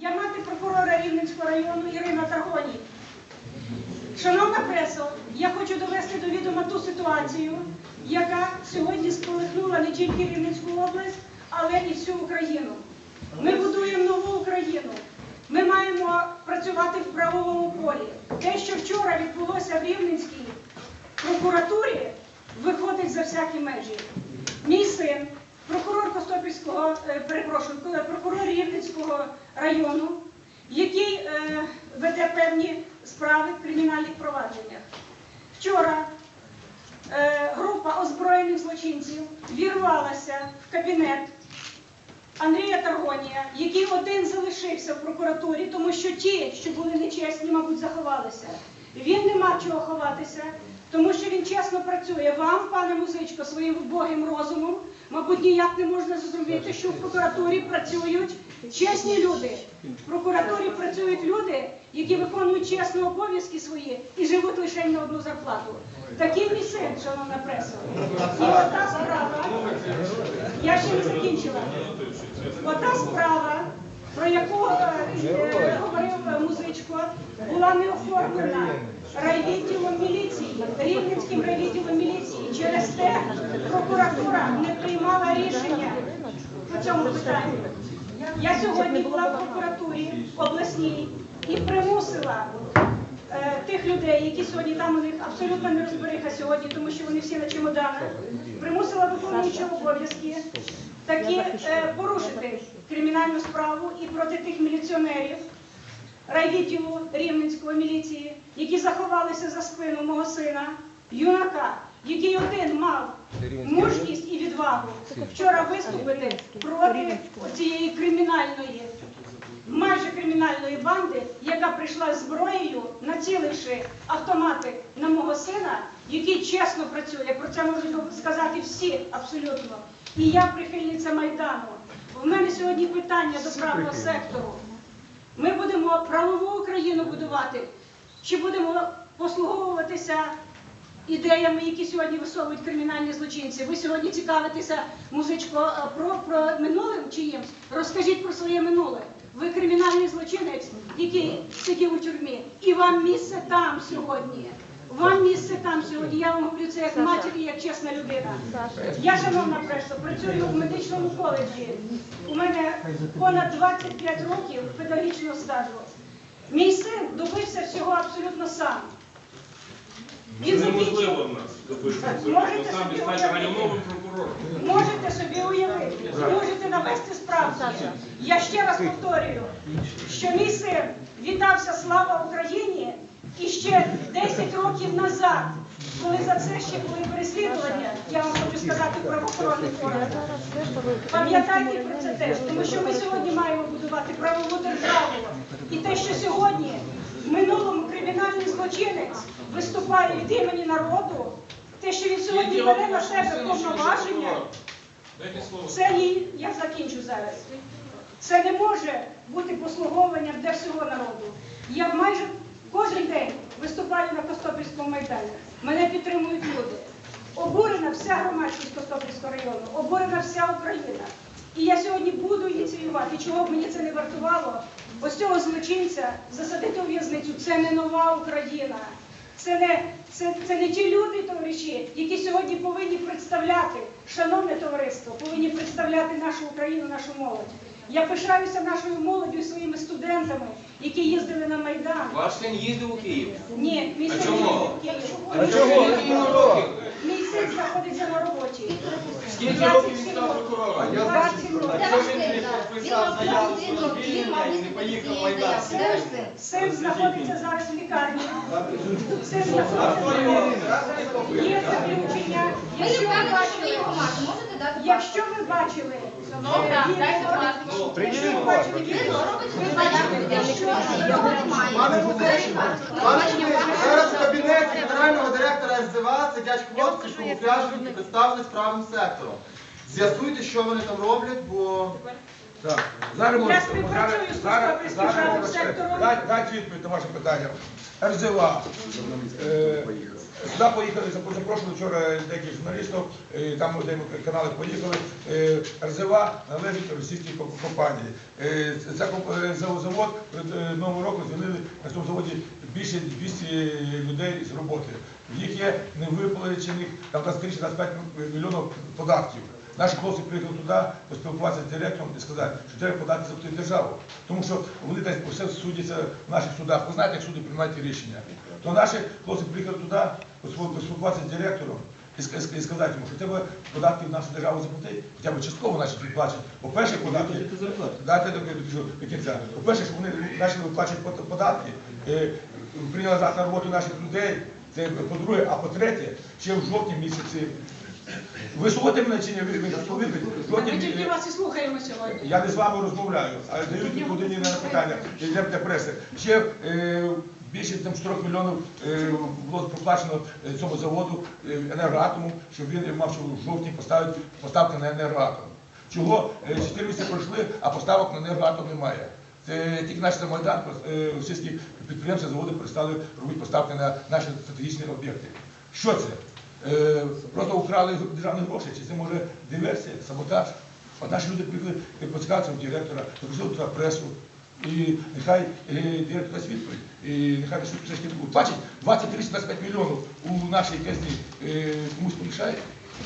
Я мати прокурора Рівненського району Ірина Таргоній. Шановна пресо, я хочу довести до відома ту ситуацію, яка сьогодні сколихнула не тільки Рівненську область, але і всю Україну. Ми будуємо нову Україну. Ми маємо працювати в правовому полі. Те, що вчора відбулося в Рівненській прокуратурі, виходить за всякі межі. Костопільського, е, перепрошую, е, прокурор Рівненського району, який е, веде певні справи в кримінальних провадженнях. Вчора група озброєних злочинців вірвалася в кабінет Андрія Таргонія, який один залишився в прокуратурі, тому що ті, що були нечесні, мабуть, заховалися. Він не мав чого ховатися, тому що він чесно працює. Вам, пане музичко, своїм вбогим розумом, мабуть, ніяк не можна зрозуміти, що в прокуратурі працюють чесні люди. В прокуратурі працюють люди, які виконують чесно обов'язки свої і живуть лише на одну зарплату. Такий мій син, шановна преса. І ота справа, я ще не закінчила. Ота справа, про яку е, е, говорив е, музичко, була не оформлена райвідділом міліції, Рівненським райвідділом міліції. Через те прокуратура не приймала рішення по цьому питанню. Я сьогодні була в прокуратурі обласній і примусила е, тих людей, які сьогодні там у них абсолютно не розбериха сьогодні, тому що вони всі на чемоданах, примусила виконуючи обов'язки такі е, порушити кримінальну справу і проти тих міліціонерів райвідділу Рівненської міліції, які заховалися за спину мого сина, юнака, який один мав мужність і відвагу вчора виступити проти цієї кримінальної, майже кримінальної банди, яка прийшла з зброєю, націливши автомати на мого сина, який чесно працює. Про це можуть сказати всі абсолютно. І я прихильниця Майдану. У мене сьогодні питання до правого сектору. Ми будемо правову Україну будувати, чи будемо послуговуватися ідеями, які сьогодні висовують кримінальні злочинці. Ви сьогодні цікавитеся, музичко, е, про, про минулим чиїмсь. Розкажіть про своє минуле. Ви кримінальний злочинець, який сидів у тюрмі, і вам місце там сьогодні. Вам місце там сьогодні. Я вам говорю це як матір і як чесна людина. Я, шановна преса, працюю в медичному коледжі. У мене понад 25 років педагогічного стажу. Мій син добився всього абсолютно сам. Він закінчив. В нас добитися Можете собі уявити. Можете собі уявити, можете навести справки. Я ще раз повторюю, що мій син віддався слава Україні і ще 10 років назад, коли за це ще були переслідування, я вам хочу сказати правоохоронних органах. Пам'ятайте про це теж, тому що ми сьогодні маємо будувати правову державу. І те, що сьогодні в минулому кримінальний злочинець виступає від імені народу, те, що він сьогодні бере на себе повноваження. Це ні, я закінчу зараз. Це не може бути послуговуванням для всього народу. Я майже кожен день виступаю на Костопільському майдані. Мене підтримують люди. Обурена вся громадськість Костопільського району, обурена вся Україна. І я сьогодні буду ініціювати, чого б мені це не вартувало, ось цього злочинця засадити у в'язницю. Це не нова Україна. Це не, це, це не ті люди, товариші, які сьогодні повинні представляти, шановне товариство, повинні представляти нашу Україну, нашу молодь. Я пишаюся нашою молоддю і своїми студентами, які їздили на Майдан. Ваш син їздив у Київ. Ні, мій син чому? їздив в Київ. А чого? Мій син знаходиться на роботі. Скільки років він став прокурором? 27 років. Якщо він не підписав заяву про звільнення і не поїхав в Майдан. Син знаходиться зараз в лікарні. Син знаходиться. Є заключення. Якщо ви що бачили, його мати, можете дати якщо ви бачили, якщо ви бачили ви Пане Музичко, зараз в кабінеті генерального директора СДВА сидять хлопці в камуфляжі, які представлені з правим сектором. З'ясуйте, що вони там роблять, бо Так, зараз Я можна. співпрацюю з сектором. Відповідь на ваше питання. РЗВА. Е, Сюди поїхали, запро- запрошували вчора деяких журналістів, е, там де канали поїхали. Е, РЗВА належить російській комп- компанії. Е, Ця комп- е, зав- завод перед е, Новим роком звільнили на цьому заводі більше 200 людей з роботи. В них є невиплачених там 25 мільйонів податків. Наші хлопці приїхали туди поспілкуватися з директором і сказати, що треба подати за державу. Тому що вони десь все судяться в наших судах. Ви знаєте, як суди приймають рішення. То наші хлопці приїхали туди поспілкуватися з директором і ск- ск- і сказати йому, що треба податки в нашу державу заплатити, хоча б частково наші підплачують. По-перше, податки. Дайте до кінця. По-перше, щоб вони почали виплачувати податки, е, прийняли назад на роботу наших людей. Це по-друге, а по-третє, ще в жовтні місяці. Ви слухаєте мене чи ні? Ви, Ми тільки вас і слухаємо сьогодні. я не з вами розмовляю, а дають годині на питання для, для преси. Ще е, більше там 4 мільйонів е, було проплачено е, цьому заводу е, енергоатому, щоб він мав що в жовтні поставити поставки на енергоатом. Чого е, 4 місяці пройшли, а поставок на енергоатом немає. Це тільки наші за Майдан, е, російські підприємства, заводи перестали робити поставки на наші стратегічні об'єкти. Що це? Е, просто украли державні гроші, чи це може диверсія, саботаж? От наші люди приїхали поцікавитися у директора, запросили туди пресу. І нехай е, директор дасть відповідь, і нехай все ж таки бачить 20-30-25 мільйонів у нашій казні е, комусь помішає.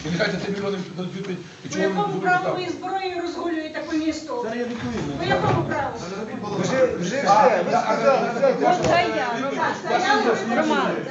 І нехай за ці мільйони дадуть відповідь, і По якому праву ви зброєю розгулюєте по місту? Зараз я відповім. По якому праву? Вже, вже все, ви сказали, стояли. Роман.